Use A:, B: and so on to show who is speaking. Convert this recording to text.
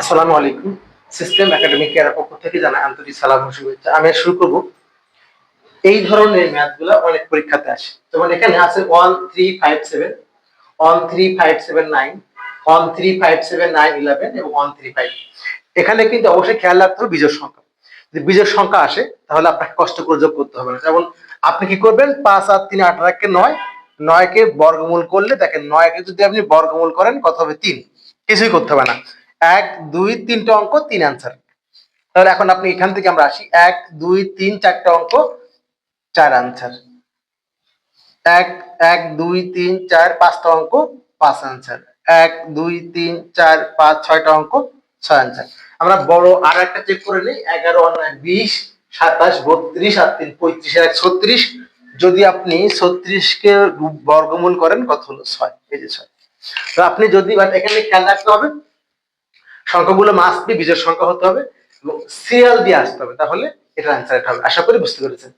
A: আসসালামু আলাইকুম। System academic care পক্ষ থেকে জানাই আন্তরিক সালাম শুভেচ্ছা। আমি শুরু করব। এই ধরনের ম্যাথগুলো অনেক পরীক্ষাতে আসে। যেমন এখানে আছে one three five seven one three five seven nine one three five seven nine eleven এবং ওয়ান থ্রি ফাইভ এখানে কিন্তু অবশ্যই খেয়াল রাখতে হবে বীজের সংখ্যা। যদি বীজের সংখ্যা আসে, তাহলে আপনাকে কষ্ট করে যোগ করতে হবে না। যেমন আপনি কি করবেন? পাঁচ আর তিন, আট রাখকে নয়। নয়কে বর্গমূল করলে দেখেন নয়কে যদি আপনি বর্গমূল করেন, কত হবে? তিন। কিছুই করতে হবে না। এক, দুই, তিনটা অঙ্ক, তিন আনসার তাহলে এখন আপনি এখান থেকে আমরা আসি। এক, দুই, তিন, চারটা অঙ্ক, চার আনসার এক এক, দুই, তিন, চার, পাঁচটা অঙ্ক, পাঁচ আনসার এক, দুই, তিন, চার, পাঁচ, ছয়টা অঙ্ক, ছয় আনসার আমরা বড় আর একটা চেক করে নিই। এগারো বিশ, সাতাশ, বত্রিশ, আর তিন, পঁয়ত্রিশ, এক, ছত্রিশ। যদি আপনি ছত্রিশকে বর্গমূল করেন, কত হলো? ছয়, এই যে ছয়। তো আপনি যদি এখানে খেয়াল রাখতে হবে সংখ্যাগুলো মাস্ট বি সংখ্যা হতে হবে এবং সিরিয়াল দিয়ে আসতে হবে, তাহলে এটা অ্যান্সার হবে। আশা করি বুঝতে পেরেছেন।